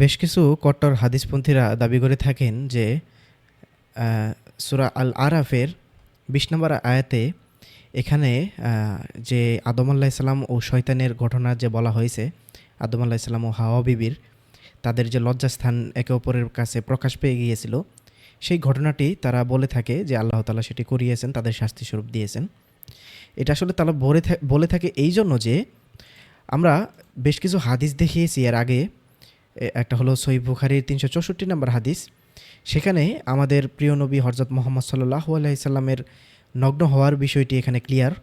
বেশ কিছু কট্টর হাদিসপন্থীরা দাবি করে থাকেন যে সুরা আল আরাফের বিশ নম্বর আয়াতে এখানে যে আদম আল্লাহ ইসলাম ও শয়তানের ঘটনা যে বলা হয়েছে, আদম আল্লাহ ইসলাম ও হাওয়া বিবির, তাদের যে লজ্জাস্থান একে অপরের কাছে প্রকাশ পেয়ে গিয়েছিল, সেই ঘটনাটি তারা বলে থাকে যে আল্লাহ তালা সেটি করিয়েছেন, তাদের শাস্তি স্বরূপ দিয়েছেন। এটা আসলে তারা বলে বলে থাকে এই জন্য যে, আমরা বেশ কিছু হাদিস দেখিয়েছি এর আগে একটা হলো সহি বুখারির তিনশো চৌষট্টি নম্বর হাদিস। সেখানে আমাদের প্রিয় নবী হরজত মোহাম্মদ সাল্লাহ আলাইসাল্লামের নগ্ন হওয়ার বিষয়টি এখানে ক্লিয়ার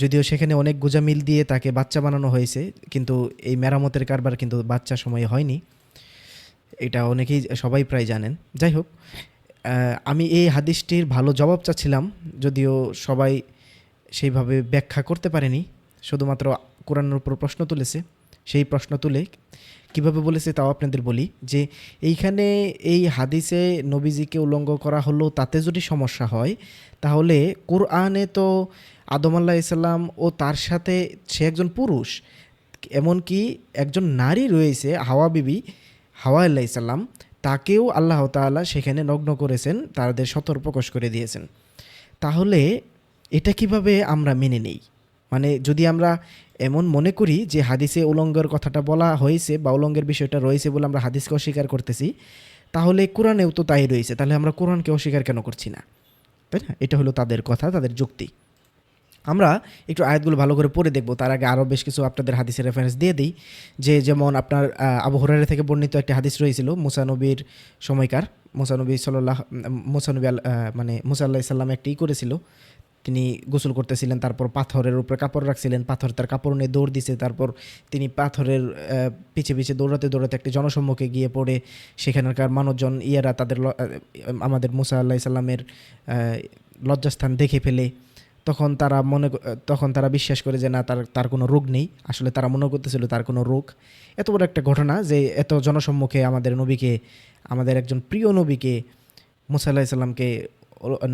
যদিও সেখানে অনেক গুজামিল দিয়ে তাকে বাচ্চা বানানো হয়েছে, কিন্তু এই মেরামতের কারবার কিন্তু বাচ্চা সময়ে হয়নি। এটা অনেকেই, সবাই প্রায় জানেন। যাই হোক আমি এই হাদিসটির ভালো জবাব চাচ্ছিলাম, যদিও সবাই সেইভাবে ব্যাখ্যা করতে পারেনি। শুধুমাত্র কোরআনের উপর প্রশ্ন তুলেছে, সেই প্রশ্ন তুলে কীভাবে বলেছে তাও আপনাদের বলি যে এইখানে এই হাদিসে নবীজিকে উলঙ্গ করা হলো, তাতে যদি সমস্যা হয়, তাহলে কোরআনে তো আদম আল্লাহ ইসলাম ও তার সাথে সে একজন পুরুষ, এমনকি একজন নারী রয়েছে, হাওয়া বিবি হাওয়া আল্লাহ ইসাল্লাম তাকেও আল্লাহ তাআলা সেখানে নগ্ন করেছেন, তাদের সতর্ক প্রকাশ করে দিয়েছেন। তাহলে এটা কীভাবে আমরা মেনে নেই? মানে যদি আমরা এমন মনে করি যে হাদিসে উলঙ্গের কথাটা বলা হয়েছে বা উলঙ্গের বিষয়টা রয়েছে বলে আমরা হাদিসকে অস্বীকার করতেছি তাহলে কোরআনেও তো তাই রয়েছে। তাহলে আমরা কোরআনকে অস্বীকার কেন করছি না? তাই না? এটা হলো তাদের কথা তাদের যুক্তি। আমরা একটু আয়াতগুলো ভালো করে পড়ে দেখব। তার আগে আরও বেশ কিছু আপনাদের হাদিসের রেফারেন্স দিয়ে দিই। যে যেমন আপনার আহ, থেকে বর্ণিত একটি হাদিস রয়েছিল মুসানবীর সময়কার। মুসানবী সাল্লাহ মুসানবী মানে মুসা আল্লাহ ইসাল্লাম একটি করেছিল। তিনি গোসল করতেছিলেন, তারপর পাথরের উপরে কাপড় রাখছিলেন, পাথর তার কাপড় নিয়ে দৌড় দিছে, তারপর তিনি পাথরের পিছে পিছে দৌড়াতে দৌড়াতে একটি জনসম্মুখে গিয়ে পড়ে। সেখানকার মানুষজন, ইয়ারা তাদের আমাদের মুসা আল্লাহ ইসাল্লামের লজ্জাস্থান দেখে ফেলে। তখন তারা মনে তখন তারা বিশ্বাস করে যে না, তার তার কোনো রোগ নেই। আসলে তারা মনে করতেছিল তার কোনো রোগ। এত বড় একটা ঘটনা যে এত জনসম্মুখে আমাদের নবীকে, আমাদের একজন প্রিয় নবীকে মুসা আল্লাহ ইসলামকে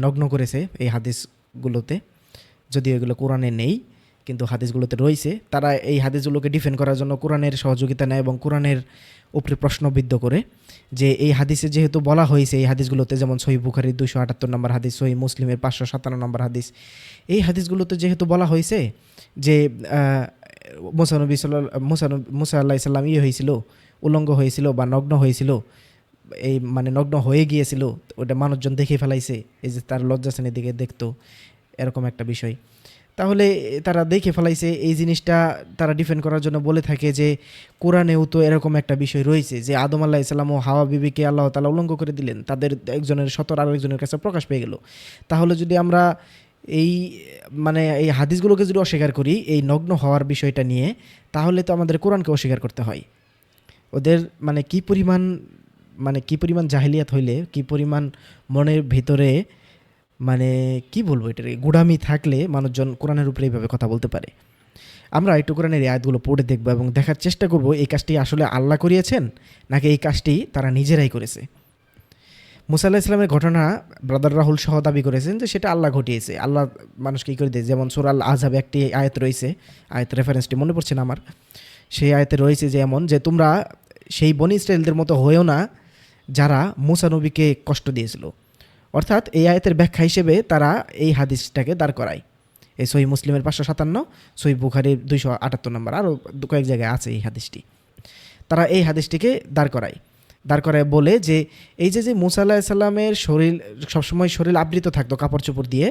নগ্ন করেছে। এই হাদিসগুলোতে যদিও এগুলো কোরআনে নেই, কিন্তু হাদিসগুলোতে রয়েছে, তারা এই হাদিসগুলোকে ডিফেন্ড করার জন্য কোরআনের সহযোগিতা নেয় এবং কোরআনের উপরে প্রশ্নবিদ্ধ করে যে এই হাদিসে যেহেতু বলা হয়েছে, এই হাদিসগুলোতে যেমন সহি বুখারির দুশো আটাত্তর নম্বর হাদিস, সহি মুসলিমের পাঁচশো সাতান্ন নম্বর হাদিস, এই হাদিসগুলোতে যেহেতু বলা হয়েছে যে মুসানবী সাল মুসানবী মুসা আল্লাহ ইসলাম ইয়ে হয়েছিল, উলঙ্গ হয়েছিল বা নগ্ন হয়েছিল এই মানে নগ্ন হয়ে গিয়েছিল, ওটা মানুষজন দেখে ফেলাইছে, এই যে তার লজ্জাশ্রেণীর দিকে দেখতো, এরকম একটা বিষয়। তাহলে তারা দেখে ফেলাইছে, এই জিনিসটা তারা ডিফেন্ড করার জন্য বলে থাকে যে, কোরআনেও তো এরকম একটা বিষয় রয়েছে যে, আদম আল্লাহ ইসলাম ও হাওয়া বিবিকে আল্লাহ তালা উলঙ্গ করে দিলেন, তাদের একজনের সতর আর একজনের কাছে প্রকাশ পেয়ে গেল। তাহলে যদি আমরা এই মানে এই হাদিসগুলোকে যদি অস্বীকার করি, এই নগ্ন হওয়ার বিষয়টা নিয়ে, তাহলে তো আমাদের কোরআনকে অস্বীকার করতে হয়। ওদের মানে কি পরিমাণ মানে কি পরিমাণ জাহিলিয়াত হইলে, কি পরিমাণ মনের ভিতরে মানে কি বলব এটার গুড়ামি থাকলে মানুষজন কোরআনের উপরে এইভাবে কথা বলতে পারে। আমরা একটু কোরআনের এই আয়াতগুলো পড়ে দেখব এবং দেখার চেষ্টা করব, এই কাজটি আসলে আল্লাহ করিয়েছেন নাকি এই কাজটি তারা নিজেরাই করেছে? মুসা আল্লাহ ইসলামের ঘটনা ব্রাদার রাহুল সহ দাবি করেছেন যে সেটা আল্লাহ ঘটিয়েছে। আল্লাহ মানুষকে কী করে দিয়েছে? যেমন সুরাল আজহাবে একটি আয়াত রয়েছে, আয়াত রেফারেন্সটি মনে পড়ছে না আমার। সেই আয়াতে রয়েছে যে এমন যে তোমরা সেই বনি ইসরায়েলদের মতো হয়েও না যারা মুসা নবীকে কষ্ট দিয়েছিল। অর্থাৎ এই আয়াতের ব্যাখ্যা হিসেবে তারা এই হাদিসটাকে দাঁড় করায়। এই সহি মুসলিমের পাঁচশো সাতান্ন, সহি বুখারির দুইশো আটাত্তর নম্বর, আরও কয়েক জায়গায় আছে এই হাদিসটি। তারা এই হাদিসটিকে দাঁড় করায়। দাঁড় করায় বলে যে, এই যে যে মুসা আল্লাহ সাল্লামের শরীর, সবসময় শরীর আবৃত থাকতো কাপড় চোপড় দিয়ে,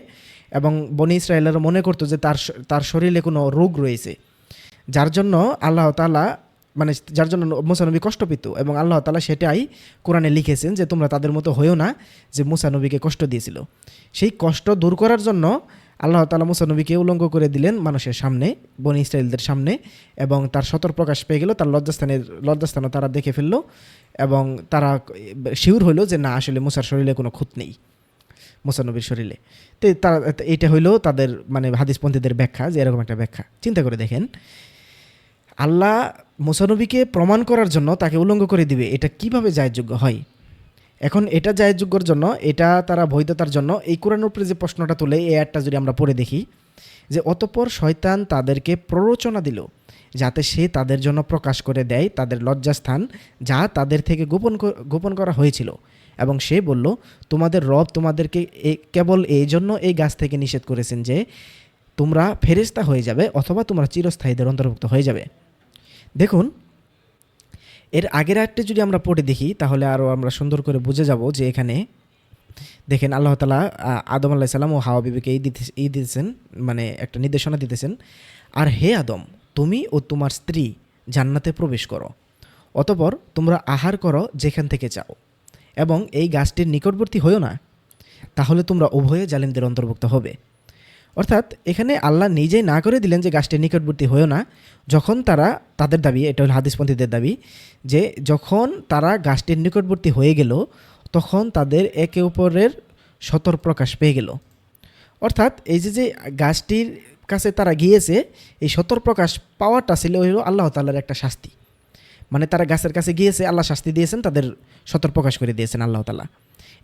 এবং বনি ইসরায়েলের মনে করতো যে তার তার শরীরে কোনো রোগ রয়েছে। যার জন্য আল্লাহ তাআলা মানে যার জন্য মুসানবী কষ্ট পেত এবং আল্লাহ তালা সেটাই কোরআনে লিখেছেন যে তোমরা তাদের মতো হয়েও না যে মুসানবীকে কষ্ট দিয়েছিল। সেই কষ্ট দূর করার জন্য আল্লাহ তালা মুসানবীকে উলঙ্গ করে দিলেন মানুষের সামনে, বনি ইসরায়েলদের সামনে এবং তার সতর প্রকাশ পেয়ে গেল, তার লজ্জাস্থানের, লজ্জাস্থানও তারা দেখে ফেলল এবং তারা শিওর হইল যে না, আসলে মুসার শরীরে কোনো খুঁত নেই মুসানবীর শরীরে। তো তারা, এইটা হইল তাদের মানে হাদিসপন্থীদের ব্যাখ্যা যে এরকম একটা ব্যাখ্যা। চিন্তা করে দেখেন আল্লাহ মুসানবীকে প্রমাণ করার জন্য তাকে উলঙ্গ করে দিবে। এটা কীভাবে জায়যোগ্য হয়? এখন এটা জায়যোগ্যর জন্য, এটা তারা বৈধতার জন্য, এই কোরআন উপরে যে প্রশ্নটা তুলে, এই অ্যাডটা যদি আমরা পড়ে দেখি, যে অতপর শয়তান তাদেরকে প্ররোচনা দিল, যাতে সে তাদের জন্য প্রকাশ করে দেয় তাদের লজ্জাস্থান, যা তাদের থেকে গোপন গোপন করা হয়েছিল। এবং সে বলল, তোমাদের রব তোমাদেরকে কেবল এই জন্য এই গাছ থেকে নিষেধ করেছেন যে, তোমরা ফেরেস্তা হয়ে যাবে অথবা তোমরা চিরস্থায়ীদের অন্তর্ভুক্ত হয়ে যাবে। দেখুন, এর আগের আয়টি যদি আমরা পড়ে দেখি, তাহলে আরও আমরা সুন্দর করে বুঝে যাব যে এখানে দেখেন আল্লাহ তালা আদম আল্লাহ সাল্লাম ও হাওয়া বিবিকে এই দিতে এই দিতেছেন মানে একটা নির্দেশনা দিতেছেন, আর হে আদম, তুমি ও তোমার স্ত্রী জান্নাতে প্রবেশ করো, অতপর তোমরা আহার করো যেখান থেকে চাও এবং এই গাছটির নিকটবর্তী হয়েও না, তাহলে তোমরা উভয়ে জালিমদের অন্তর্ভুক্ত হবে। অর্থাৎ এখানে আল্লাহ নিজেই না করে দিলেন যে গাছটির নিকটবর্তী হয়েও না, যখন তারা তাদের দাবি, এটা হল হাদিসপন্থীদের দাবি, যে যখন তারা গাছটির নিকটবর্তী হয়ে গেল, তখন তাদের একে অপরের সতর প্রকাশ পেয়ে গেল। অর্থাৎ এই যে যে গাছটির কাছে তারা গিয়েছে, এই সতর প্রকাশ পাওয়াটা ছিল হলো আল্লাহ তাল্লার একটা শাস্তি। মানে তারা গাছের কাছে গিয়েছে, আল্লাহ শাস্তি দিয়েছেন, তাদের সতর প্রকাশ করে দিয়েছেন আল্লাহ তালা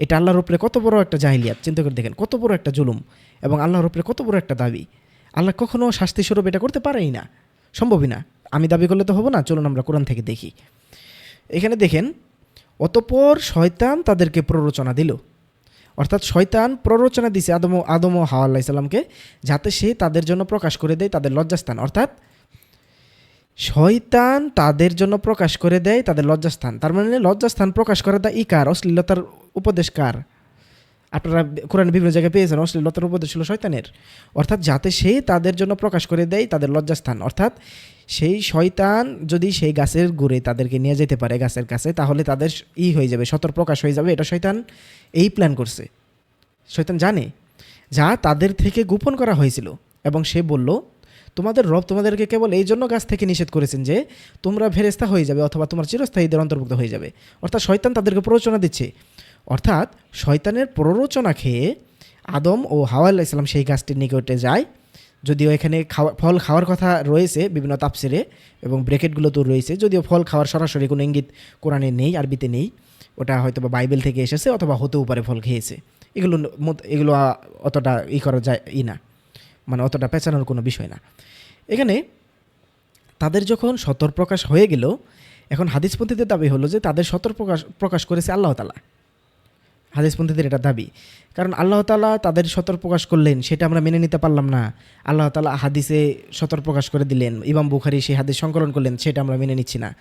এটা আল্লাহর উপরে কত বড় একটা জাহিলিয়াত, চিন্তা করে দেখেন, কত বড় একটা জুলুম এবং আল্লাহর উপরে কত বড় একটা দাবি। আল্লাহ কখনও শাস্তি স্বরূপ এটা করতে পারেই না, সম্ভবই না। আমি দাবি করলে তো হব না, চলুন আমরা কোরআন থেকে দেখি। এখানে দেখেন, অতপর শয়তান তাদেরকে প্ররোচনা দিল। অর্থাৎ শয়তান প্ররোচনা দিছে আদম আদম হাওয়া আল্লাহ ইসলামকে যাতে সে তাদের জন্য প্রকাশ করে দেয় তাদের লজ্জাস্থান। অর্থাৎ শয়তান তাদের জন্য প্রকাশ করে দেয় তাদের লজ্জাস্থান। তার মানে লজ্জাস্থান প্রকাশ করে দেয় ই কার? অশ্লীলতার উপদেশ কার? আপনারা কোরআন বিভিন্ন জায়গায় পেয়েছেন, অশ্লীলতার উপদেশ ছিল শয়তানের। অর্থাৎ যাতে সে তাদের জন্য প্রকাশ করে দেয় তাদের লজ্জাস্থান। অর্থাৎ সেই শয়তান যদি সেই গাছের গুড়ে তাদেরকে নিয়ে যেতে পারে গাছের কাছে, তাহলে তাদের ই হয়ে যাবে সতর প্রকাশ হয়ে যাবে। এটা শয়তান এই প্ল্যান করছে। শয়তান জানে, যা তাদের থেকে গোপন করা হয়েছিল। এবং সে বলল তোমাদের রব তোমাদেরকে কেবল এই জন্য গাছ থেকে নিষেধ করেছেন যে তোমরা ফেরেস্তা হয়ে যাবে অথবা তোমার চিরস্থায়ীদের অন্তর্ভুক্ত হয়ে যাবে। অর্থাৎ শয়তান তাদেরকে প্ররোচনা দিচ্ছে। অর্থাৎ শয়তানের প্ররোচনা খেয়ে আদম ও হাওয়া আল্লাহ ইসলাম সেই গাছটির নিকটে যায়। যদিও এখানে খাওয়া, ফল খাওয়ার কথা রয়েছে বিভিন্ন তাপসিরে এবং ব্রেকেটগুলোতেও রয়েছে। যদিও ফল খাওয়ার সরাসরি কোনো ইঙ্গিত কোরআনে নেই, আরবিতে নেই। ওটা হয়তো বা বাইবেল থেকে এসেছে অথবা হতেও পারে ফল খেয়েছে। এগুলো এগুলো অতটা ই করা যায়, ই না। মানে অতটা পেঁচানোর কোনো বিষয় না। এখানে তাদের যখন সতর প্রকাশ হয়ে গেল, এখন হাদিসপন্থীদের দাবি হলো যে তাদের সতর প্রকাশ প্রকাশ করেছে আল্লাহ তালা হাদিসপন্থীদের এটা দাবি। কারণ আল্লাহ তালা তাদের সতর প্রকাশ করলেন, সেটা আমরা মেনে নিতে পারলাম না। আল্লাহ তালা হাদিসে সতর প্রকাশ করে দিলেন, ইমাম বুখারি সেই হাদিস সংকলন করলেন, সেটা আমরা মেনে নিচ্ছি না।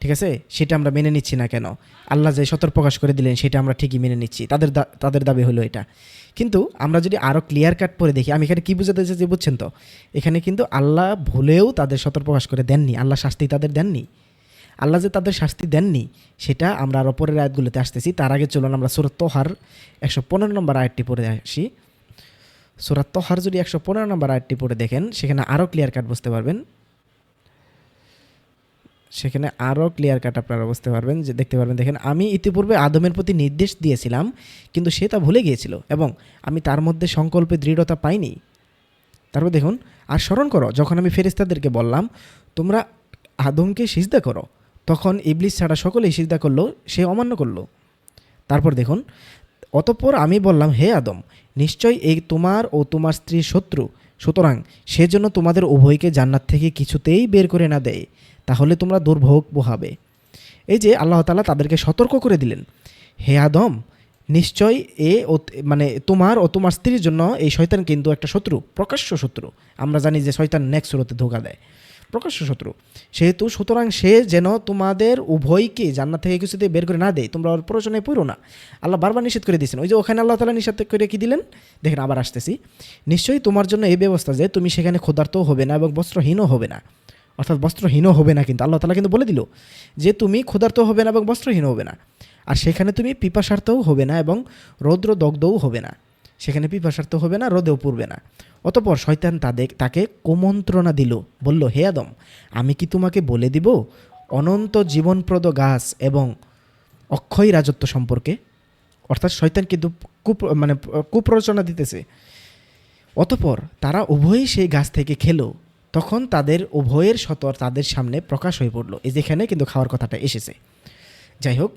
ঠিক আছে? সেটা আমরা মেনে নিচ্ছি না কেন? আল্লাহ যে সতর প্রকাশ করে দিলেন, সেটা আমরা ঠিকই মেনে নিচ্ছি। তাদের তাদের দাবি হলো এটা। কিন্তু আমরা যদি আরও ক্লিয়ার কাট পরে দেখি, আমি এখানে কী বুঝাতে চাইছি বুঝছেন তো? এখানে কিন্তু আল্লাহ ভুলেও তাদের সতর প্রকাশ করে দেননি, আল্লাহ শাস্তি তাদের দেননি। আল্লাহ যে তাদের শাস্তি দেননি, সেটা আমরা আরও পরের আয়াতগুলোতে আসতেছি। তার আগে চলুন আমরা সুরত তোহার একশো পনেরো নম্বর আয়াতটি পড়ে আসি। সুরাত তোহার যদি একশো পনেরো নম্বর আয়াতটি পড়ে দেখেন, সেখানে আরও ক্লিয়ার কাট বুঝতে পারবেন। সেখানে আরও ক্লিয়ার কাট আপনারা বুঝতে পারবেন, যে দেখতে পারবেন, দেখেন আমি ইতিপূর্বে আদমের প্রতি নির্দেশ দিয়েছিলাম, কিন্তু সে তা ভুলে গিয়েছিল এবং আমি তার মধ্যে সংকল্পে দৃঢ়তা পাইনি। তারপর দেখুন, আর স্মরণ করো, যখন আমি ফেরেস্তাদেরকে বললাম, তোমরা আদমকে সিজদা করো তখন ইবলিস ছাড়া সকলেই সিজদা করল, সে অমান্য করল। তারপর দেখুন, অতঃপর আমি বললাম, হে আদম নিশ্চয় এই তোমার ও তোমার স্ত্রীর শত্রু, সুতরাং সেজন্য তোমাদের উভয়কে জান্নাত থেকে কিছুতেই বের করে না দেয়। তাহলে তোমরা দুর্ভোগ পোহাবে। এই যে আল্লাহ তালা তাদেরকে সতর্ক করে দিলেন, হে আদম, নিশ্চয় এ মানে তোমার ও তোমার স্ত্রীর জন্য এই শয়তান কিন্তু একটা শত্রু, প্রকাশ্য শত্রু। আমরা জানি যে শয়তান নেক্সট সুরতে ধোকা দেয়। প্রকাশ্য শত্রু। সেহেতু সুতরাং সে যেন তোমাদের উভয়কে জান্নাত থেকে কিছুতে বের করে না দেয়, তোমরা ওর প্রয়োজনে পড়ো না। আল্লাহ বারবার নিষেধ করে দিয়েছেন। ওই যে ওখানে আল্লাহ তালা নিষেধ করে কি দিলেন? দেখেন আবার আসতেছি। নিশ্চয়ই তোমার জন্য এই ব্যবস্থা যে তুমি সেখানে ক্ষুধার্তও হবে না এবং বস্ত্রহীনও হবে না। অর্থাৎ বস্ত্রহীনও হবে না কিন্তু, আল্লাহ তালা কিন্তু বলে দিল যে তুমি ক্ষুধার্ত হবে না এবং বস্ত্রহীন হবে না। আর সেখানে তুমি পিপাসার্থও হবে না এবং রৌদ্র দগ্ধও হবে না। সেখানে পিপাসার্থ হবে না, রোদেও পড়বে না। অতপর শয়তান তাদের, তাকে কুমন্ত্রণা দিল, বলল, হে আদম, আমি কি তোমাকে বলে দিব অনন্ত জীবনপ্রদ গাছ এবং অক্ষয় রাজত্ব সম্পর্কে? অর্থাৎ শয়তান কিন্তু কুপ মানে কুপ্ররোচনা দিতেছে। অতপর তারা উভয়ই সেই গাছ থেকে খেলো। তখন তাদের উভয়ের সতর তাদের সামনে প্রকাশ হয়ে পড়ল। এই যেখানে কিন্তু খাওয়ার কথাটা এসেছে। যাই হোক,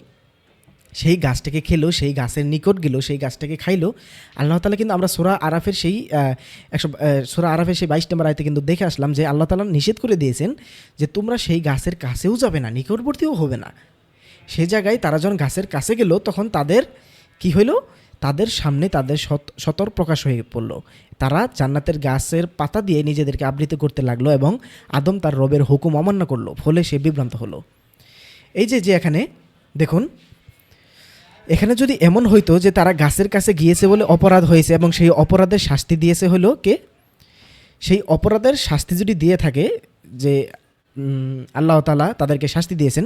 সেই গাছটাকে খেলো, সেই গাছের নিকট গেলো, সেই গাছটাকে খাইলো। আল্লাহ তালা কিন্তু আমরা সোরা আরাফের সেই একশো সোরা আরাফের সেই বাইশ নম্বর আয়তে কিন্তু দেখে আসলাম যে আল্লাহ তালা নিষেধ করে দিয়েছেন যে তোমরা সেই গাছের কাছেও যাবে না, নিকটবর্তীও হবে না। সে জায়গায় তারা যখন গাছের কাছে গেল, তখন তাদের কি হইল? তাদের সামনে তাদের সত- সতর প্রকাশ হয়ে পড়ল। তারা জান্নাতের গাছের পাতা দিয়ে নিজেদেরকে আবৃত করতে লাগল এবং আদম তার রবের হুকুম অমান্য করল, ফলে সে বিভ্রান্ত হলো। এই যে যে এখানে, দেখুন, এখানে যদি এমন হইতো যে তারা গাছের কাছে গিয়েছে বলে অপরাধ হয়েছে এবং সেই অপরাধের শাস্তি দিয়েছে হলো কে? সেই অপরাধের শাস্তি যদি দিয়ে থাকে যে আল্লাহ তালা তাদেরকে শাস্তি দিয়েছেন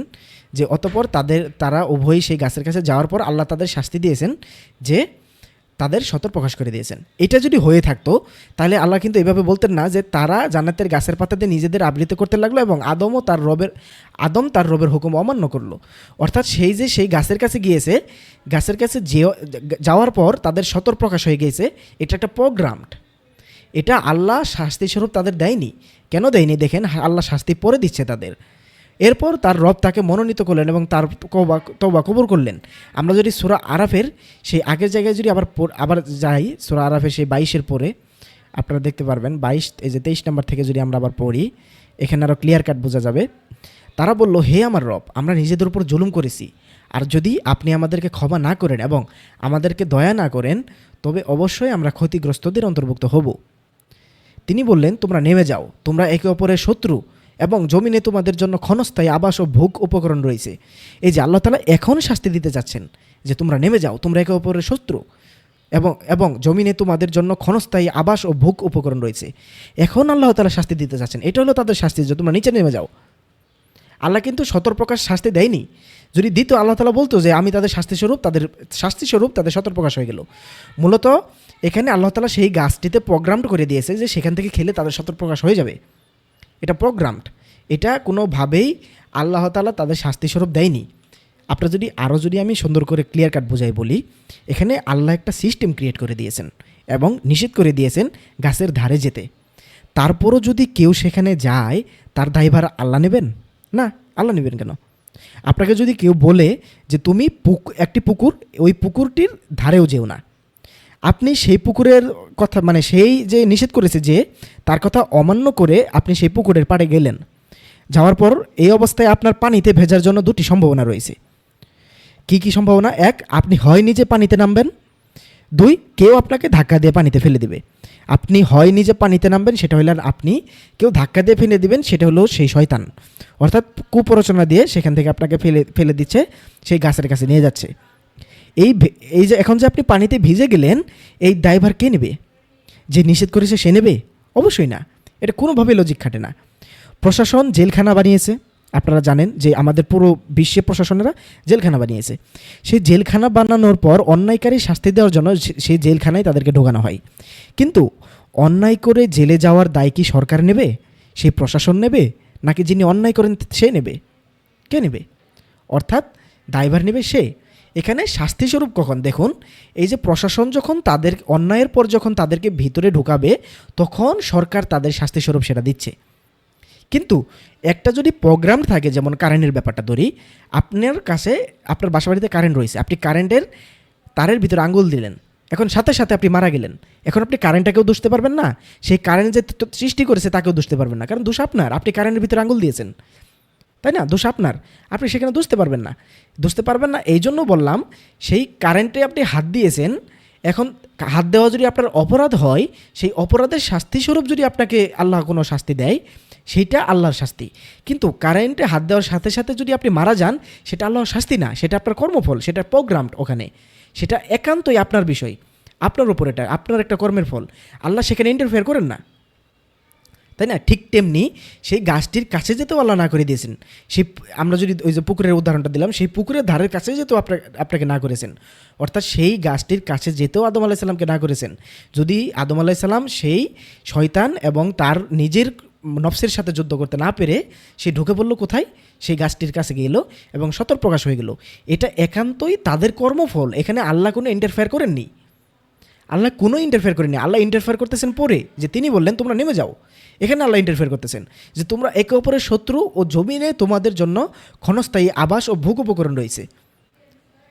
যে অতপর তাদের, তারা উভয়ই সেই গাছের কাছে যাওয়ার পর আল্লাহ তাদের শাস্তি দিয়েছেন যে তাদের সতর প্রকাশ করে দিয়েছেন। এটা যদি হয়ে থাকতো, তাহলে আল্লাহ কিন্তু এভাবে বলতেন না যে তারা জান্নাতের গাছের পাতাতে নিজেদের আবৃত করতে লাগল এবং আদমও তার রবের, আদম তার রবের হুকুম অমান্য করল। অর্থাৎ সেই যে সেই গাছের কাছে গিয়েছে, গাছের কাছে যাওয়ার পর তাদের সতর প্রকাশ হয়ে গিয়েছে, এটা একটা প্রোগ্রামড। এটা আল্লাহ শাস্তি স্বরূপ তাদের দেয়নি। কেন দেয়নি? দেখেন, আল্লাহ শাস্তি পরে দিচ্ছে তাদের। এরপর তার রব তাকে মনোনীত করলেন এবং তার কবা তবা কবর করলেন। আমরা যদি সুরা আরাফের সেই আগের জায়গায় যদি আবার আবার যাই, সুরা আরাফের সেই বাইশের পরে, আপনারা দেখতে পারবেন, বাইশ, এই যে তেইশ নম্বর থেকে যদি আমরা আবার পড়ি, এখানে আরও ক্লিয়ার কাট বোঝা যাবে। তারা বলল, হে আমার রব, আমরা নিজেদের উপর জুলুম করেছি। আর যদি আপনি আমাদেরকে ক্ষমা না করেন এবং আমাদেরকে দয়া না করেন, তবে অবশ্যই আমরা ক্ষতিগ্রস্তদের অন্তর্ভুক্ত হব। তিনি বললেন, তোমরা নেমে যাও, তোমরা একে অপরের শত্রু এবং জমিনে তোমাদের জন্য ক্ষণস্থায়ী আবাস ও ভোগ উপকরণ রয়েছে। এই যে আল্লাহ তালা এখন শাস্তি দিতে যাচ্ছেন যে তোমরা নেমে যাও, তোমরা একে অপরের শত্রু এবং এবং জমিনে তোমাদের জন্য ক্ষণস্থায়ী আবাস ও ভোগ উপকরণ রয়েছে। এখন আল্লাহ তালা শাস্তি দিতে যাচ্ছেন। এটা হলো তাদের শাস্তি যে তোমরা নিচে নেমে যাও। আল্লাহ কিন্তু সতর্প্রকাশ শাস্তি দেয়নি। যদি দিত আল্লাহ তালা বলতো যে, আমি তাদের শাস্তি স্বরূপ তাদের শাস্তি স্বরূপ তাদের সতর্প্রকাশ হয়ে গেল। মূলত এখানে আল্লাহ তালা সেই গাছটিতে প্রোগ্রামড করে দিয়েছে যে সেখান থেকে খেলে তাদের সতর্প্রকাশ হয়ে যাবে। এটা প্রোগ্রামড এটা কোনোভাবেই আল্লাহ তালা তাদের শাস্তি স্বরূপ দেয়নি। আপনার যদি, আরও যদি আমি সুন্দর করে ক্লিয়ার কাট বোঝাই বলি, এখানে আল্লাহ একটা সিস্টেম ক্রিয়েট করে দিয়েছেন এবং নিষেধ করে দিয়েছেন গাছের ধারে যেতে। তারপরও যদি কেউ সেখানে যায়, তার দায়ভার আল্লাহ নেবেন? না, আল্লাহ নেবেন কেন? আপনাকে যদি কেউ বলে যে, তুমি পুক, একটি পুকুর, ওই পুকুরটির ধারেও যেও না। আপনি সেই পুকুরের কথা মানে সেই যে নিষেধ করেছে যে তার কথা অমান্য করে আপনি সেই পুকুরের পাড়ে গেলেন। যাওয়ার পর এই অবস্থায় আপনার পানিতে ভেজার জন্য দুটি সম্ভাবনা রয়েছে। কি কি সম্ভাবনা? এক, আপনি হয় নিজে পানিতে নামবেন। দুই, কেউ আপনাকে ধাক্কা দিয়ে পানিতে ফেলে দেবে। আপনি হয় নিজে পানিতে নামবেন, সেটা হইলেন আপনি কেউ ধাক্কা দিয়ে ফেলে দিবেন, সেটা হলো সেই শয়তান। অর্থাৎ কুপ্ররচনা দিয়ে সেখান থেকে আপনাকে ফেলে ফেলে দিচ্ছে, সেই গাছের কাছে নিয়ে যাচ্ছে। এই এই যে এখন যে আপনি পানিতে ভিজে গেলেন, এই ড্রাইভার কে নেবে? যে নিষেধ করেছে সে নেবে? অবশ্যই না। এটা কোনোভাবেই লজিক খাটে না। প্রশাসন জেলখানা বানিয়েছে। আপনারা জানেন যে আমাদের পুরো বিশ্বে প্রশাসনেরা জেলখানা বানিয়েছে। সেই জেলখানা বানানোর পর অন্যায়কারী শাস্তি দেওয়ার জন্য সেই জেলখানায় তাদেরকে ঢোকানো হয়। কিন্তু অন্যায় করে জেলে যাওয়ার দায় কি সরকার নেবে? সেই প্রশাসন নেবে? নাকি যিনি অন্যায় করেন সে নেবে? কে নেবে? অর্থাৎ দায়ভার নেবে সে। এখানে শাস্তিস্বরূপ কখন? দেখুন, এই যে প্রশাসন যখন তাদের, অন্যায়ের পর যখন তাদেরকে ভিতরে ঢুকাবে, তখন সরকার তাদের শাস্তিস্বরূপ সেটা দিচ্ছে। কিন্তু একটা যদি প্রোগ্রাম থাকে, যেমন কারেন্টের ব্যাপারটা ধরি, আপনার কাছে, আপনার বাসাবাড়িতে কারেন্ট রয়েছে, আপনি কারেন্টের তারের ভিতরে আঙুল দিলেন, এখন সাথে সাথে আপনি মারা গেলেন, এখন আপনি কারেন্টটাকেও দুষতে পারবেন না, সেই কারেন্ট যে সৃষ্টি করেছে তাকেও দুষতে পারবেন না, কারণ দোষ আপনার, আপনি কারেন্টের ভিতরে আঙুল দিয়েছেন। তাই না? দোষ আপনার। আপনি সেখানে দুষতে পারবেন না। দুষতে পারবেন না এই জন্য বললাম, সেই কারেন্টে আপনি হাত দিয়েছেন, এখন হাত দেওয়া যদি আপনার অপরাধ হয়, সেই অপরাধের শাস্তি স্বরূপ যদি আপনাকে আল্লাহ কোনো শাস্তি দেয়, সেইটা আল্লাহর শাস্তি। কিন্তু কারেন্টে হাত দেওয়ার সাথে সাথে যদি আপনি মারা যান, সেটা আল্লাহর শাস্তি না, সেটা আপনার কর্মফল, সেটা প্রোগ্রাম ওখানে। সেটা একান্তই আপনার বিষয়, আপনার উপর এটা, আপনার একটা কর্মের ফল। আল্লাহ সেখানে ইন্টারফেয়ার করেন না। তাই না? ঠিক তেমনি সেই গাছটির কাছে যেতেও আল্লাহ না করে দিয়েছেন। সেই আমরা যদি ওই যে পুকুরের উদাহরণটা দিলাম, সেই পুকুরের ধারের কাছে যেতেও আপনাকে আপনাকে না করেছেন। অর্থাৎ সেই গাছটির কাছে যেতেও আদম আলাহিসাল্লামকে না করেছেন। যদি আদম আলাহিসাল্লাম সেই শয়তান এবং তার নিজের নফসের সাথে যুদ্ধ করতে না পেরে সে ঢুকে পড়ল কোথায়? সেই গাছটির কাছে গেল এবং সতর প্রকাশ হয়ে গেল। এটা একান্তই তাদের কর্মফল। এখানে আল্লাহ কোনো ইন্টারফেয়ার করেননি। আল্লাহ কোনো ইন্টারফেয়ার করেনি। আল্লাহ ইন্টারফেয়ার করতেছেন পরে যে তিনি বললেন, তোমরা নেমে যাও। এখানে আল্লাহ ইন্টারফেয়ার করতেছেন যে তোমরা একে অপরের শত্রু ও জমিনে তোমাদের জন্য ক্ষণস্থায়ী আবাস ও ভোগ উপকরণ রয়েছে।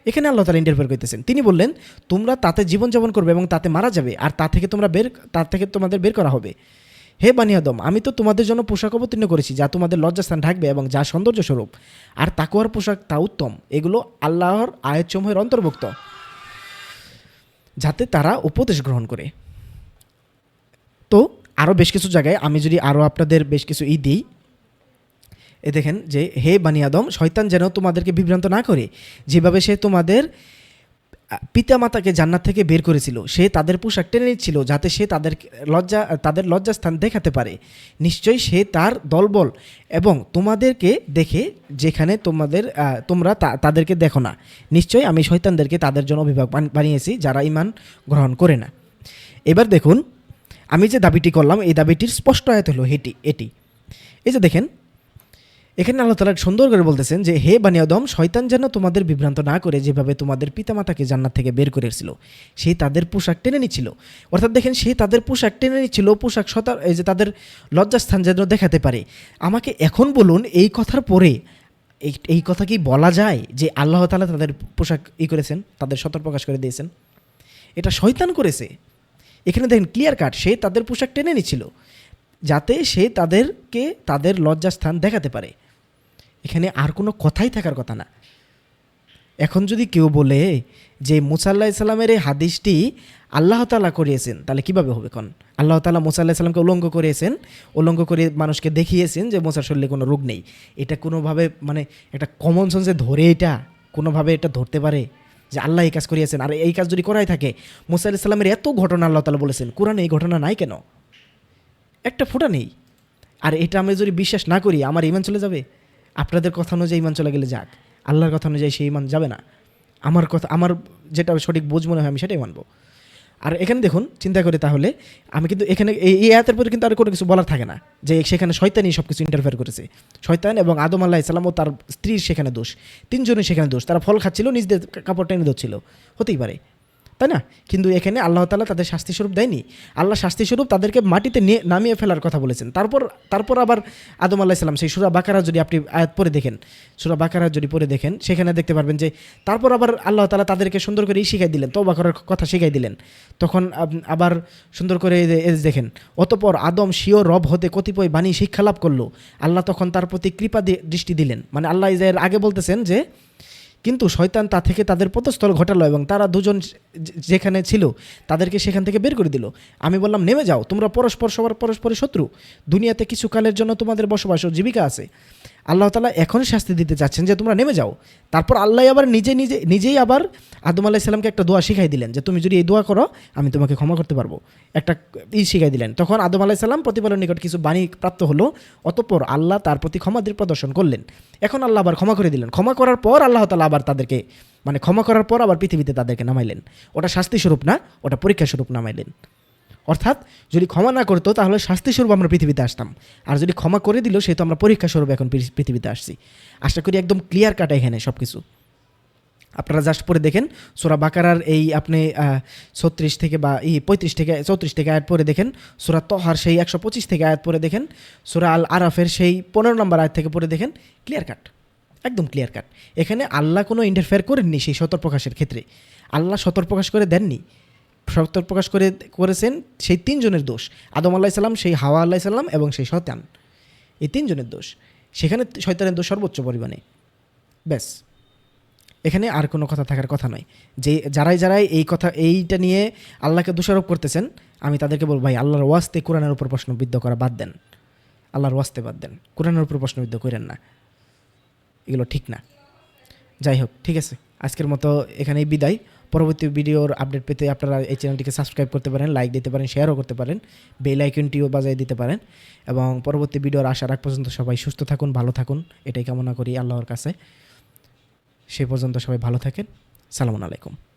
এখানে আল্লাহ তালা ইন্টারফেয়ার করতেছেন। তিনি বললেন, তোমরা তাতে জীবনযাপন করবে এবং তাতে মারা যাবে, আর তা থেকে তোমরা বের তার থেকে তোমাদের বের করা হবে। হে বানি আদম, আমি তো তোমাদের জন্য পোশাক অবতীর্ণ করেছি, যা তোমাদের লজ্জাস্থান ঢাকবে এবং যা সৌন্দর্য স্বরূপ আর তাকুয়ার পোশাক তা উত্তম। এগুলো আল্লাহর আয়তসমূহের অন্তর্ভুক্ত। যাতে তারা উপদেশ গ্রহণ করে। তো আরও বেশ কিছু জায়গায় আমি যদি আরও আপনাদের বেশ কিছু ই দিই, এ দেখেন যে, হে বানিয়াদম শয়তান যেন তোমাদেরকে বিভ্রান্ত না করে, যেভাবে সে তোমাদের পিতামাতাকে জান্নাত থেকে বের করেছিল। সে তাদের পোশাক টেনে নিচ্ছিল যাতে সে তাদের লজ্জা, তাদের লজ্জাস্থান দেখাতে পারে। নিশ্চয়ই সে তার দলবল এবং তোমাদেরকে দেখে যেখানে তোমাদের তোমরা তাদেরকে দেখো না। নিশ্চয়ই আমি শৈতানদেরকে তাদের জন্য অভিভাবক বানিয়েছি যারা ইমান গ্রহণ করে না। এবার দেখুন, আমি যে দাবিটি করলাম, এই দাবিটির স্পষ্ট আয়াত হলো এটি এটি। এই যে দেখেন এখানে আল্লাহ তালা সুন্দর করে বলতেছেন যে, হে বানিয়াদম শয়তান যেন তোমাদের বিভ্রান্ত না করে যেভাবে তোমাদের পিতামাতাকে জান্নাত থেকে বের করেছিল সে তাদের পোশাক টেনে নিচ্ছিল। অর্থাৎ দেখেন, সে তাদের পোশাক টেনে নিচ্ছিল, পোশাক এই যে তাদের লজ্জাস্থান যেন দেখাতে পারে। আমাকে এখন বলুন, এই কথার পরে এই এই কথা কি বলা যায় যে, আল্লাহ তালা তাদের পোশাক ই করেছেন, তাদের সতর প্রকাশ করে দিয়েছেন? এটা শয়তান করেছে। এখানে দেখেন ক্লিয়ার কাট সে তাদের পোশাক টেনে নিচ্ছিল, যাতে সে তাদেরকে, তাদের লজ্জাস্থান দেখাতে পারে। এখানে আর কোনো কথাই থাকার কথা না। এখন যদি কেউ বলে যে মুসাল্লাহ ইসলামের এই হাদিসটি আল্লাহ তালা করিয়েছেন, তাহলে কীভাবে হবে কোন? আল্লাহ তালা মুসাল্লাহ ইসলামকে উলঙ্গ করিয়েছেন, উলঙ্গ করে মানুষকে দেখিয়েছেন যে মোসার শরীরে কোনো রোগ নেই। এটা কোনোভাবে মানে একটা কমন সেন্সে ধরে এটা, কোনোভাবে এটা ধরতে পারে যে আল্লাহ এই কাজ করিয়েছেন। আর এই কাজ যদি করাই থাকে, মুসা ইসলামের এত ঘটনা আল্লাহ তালা বলেছেন, কোরআনে এই ঘটনা নাই কেন? একটা ফোঁটা নেই। আর এটা আমি যদি বিশ্বাস না করি, আমার ইমান চলে যাবে? আপনাদের কথা অনুযায়ী ইমান চলে গেলে যাক। আল্লাহর কথা অনুযায়ী সেই ইমান যাবে না। আমার কথা, আমার যেটা সঠিক বোঝ মনে হয় আমি সেটাই মানবো। আর এখানে দেখুন, চিন্তা করি তাহলে, আমি কিন্তু এখানে, এই আয়াতের পরে কিন্তু আর কোনো কিছু বলার থাকে না। যে সেখানে শয়তানই সব কিছু ইন্টারফেয়ার করেছে। শয়তান এবং আদম আল্লাহ ইসলাম ও তার স্ত্রীর সেখানে দোষ। তিনজনই সেখানে দোষ। তারা ফল খাচ্ছিল, নিজদের কাপড় টেনে ধরছিল। হতেই পারে। তাই না? কিন্তু এখানে আল্লাহ তালা তাদের শাস্তি স্বরূপ দেয়নি। আল্লাহ শাস্তি স্বরূপ তাদেরকে মাটিতে নিয়ে নামিয়ে ফেলার কথা বলেছেন। তারপর তারপর আবার আদম আল্লাহ ইসলাম সেই সুরা বাকারা যদি আপনি আয়াত পরে দেখেন, সুরা বাকারা যদি পরে দেখেন, সেখানে দেখতে পারবেন যে, তারপর আবার আল্লাহ তালা তাদেরকে সুন্দর করে শিখাই দিলেন তবা করার কথা শিখাই দিলেন। তখন আবার সুন্দর করে দেখেন, অতপর আদম শিও রব হতে কতিপয় বাণী শিক্ষা লাভ করল। আল্লাহ তখন তার প্রতি কৃপা দৃষ্টি দিলেন। মানে আল্লাহ এর আগে বলতেছেন যে কিন্তু শয়তান তা থেকে তাদের পথস্থল ঘটালো এবং তারা দুজন যেখানে ছিল তাদেরকে সেখান থেকে বের করে দিল। আমি বললাম, নেমে যাও, তোমরা পরস্পর সবার পরস্পরের শত্রু। দুনিয়াতে কিছু কালের জন্য তোমাদের বসবাস ও জীবিকা আছে। আল্লাহ তালা এখন শাস্তি দিতে চাচ্ছেন যে তোমরা নেমে যাও। তারপর আল্লাহ আবার নিজে নিজে, নিজেই আবার আদম আলাহ ইসলামকে একটা দোয়া শিখাই দিলেন যে, তুমি যদি এই দোয়া করো, আমি তোমাকে ক্ষমা করতে পারব। একটা ই শিখাই দিলেন। তখন আদম আলাহ ইসলাম প্রতিপালনের নিকট কিছু বাণী প্রাপ্ত হলো। অতঃপর আল্লাহ তার প্রতি ক্ষমাদের প্রদর্শন করলেন। এখন আল্লাহ আবার ক্ষমা করে দিলেন। ক্ষমা করার পর আল্লাহ তালা আবার তাদেরকে মানে ক্ষমা করার পর আবার পৃথিবীতে তাদেরকে নামাইলেন। ওটা শাস্তি স্বরূপ না, ওটা পরীক্ষা স্বরূপ নামাইলেন। অর্থাৎ যদি ক্ষমা না করতো, তাহলে শাস্তি স্বরূপ আমরা পৃথিবীতে আসতাম। আর যদি ক্ষমা করে দিল সে তো আমরা পরীক্ষা স্বরূপ এখন পৃথিবীতে আসছি। আশা করি একদম ক্লিয়ার কাটা এখানে সব কিছু আপনারা জাস্ট পরে দেখেন, সোরা বাকারার এই আপনি ছত্রিশ থেকে বা এই পঁয়ত্রিশ থেকে, চৌত্রিশ থেকে আয়াত পরে দেখেন। সোরা তহার সেই একশো পঁচিশ থেকে আয়াত পরে দেখেন। সোরা আল আরাফের সেই পনেরো নম্বর আয়াত থেকে পরে দেখেন। ক্লিয়ার কাট একদম ক্লিয়ার কাট এখানে আল্লাহ কোনো ইন্টারফেয়ার করেননি সেই সতর প্রকাশের ক্ষেত্রে। আল্লাহ সতর প্রকাশ করে দেননি। সতর প্রকাশ করে করেছেন সেই তিনজনের দোষ। আদম আল্লাহ সাল্লাম সেই হাওয়া আল্লাহ সাল্লাম এবং সেই শয়তান। এই তিনজনের দোষ। সেখানে শয়তানের দোষ সর্বোচ্চ পরিমাণে। ব্যাস। এখানে আর কোনো কথা থাকার কথা নয়। যে যারাই যারাই এই কথা, এইটা নিয়ে আল্লাহকে দোষারোপ করতেছেন, আমি তাদেরকে বলব, ভাই, আল্লাহর ওয়াস্তে কোরআনের উপর প্রশ্নবিদ্ধ করা বাদ দেন। আল্লাহর ওয়াস্তে বাদ দেন। কোরআনের উপর প্রশ্নবিদ্ধ করেন না। এগুলো ঠিক না। যাই হোক, ঠিক আছে। আজকের মতো এখানেই বিদায়। পরবর্তী ভিডিওর আপডেট পেতে আপনারা এই চ্যানেলটিকে সাবস্ক্রাইব করতে পারেন লাইক দিতে পারেন শেয়ারও করতে পারেন বেল আইকনটিও বাজায় দিতে পারেন এবং পরবর্তী ভিডিওর আসার আগ পর্যন্ত সবাই সুস্থ থাকুন, ভালো থাকুন, এটাই কামনা করি আল্লাহর কাছে। সে পর্যন্ত সবাই ভালো থাকেন। সালামু আলাইকুম।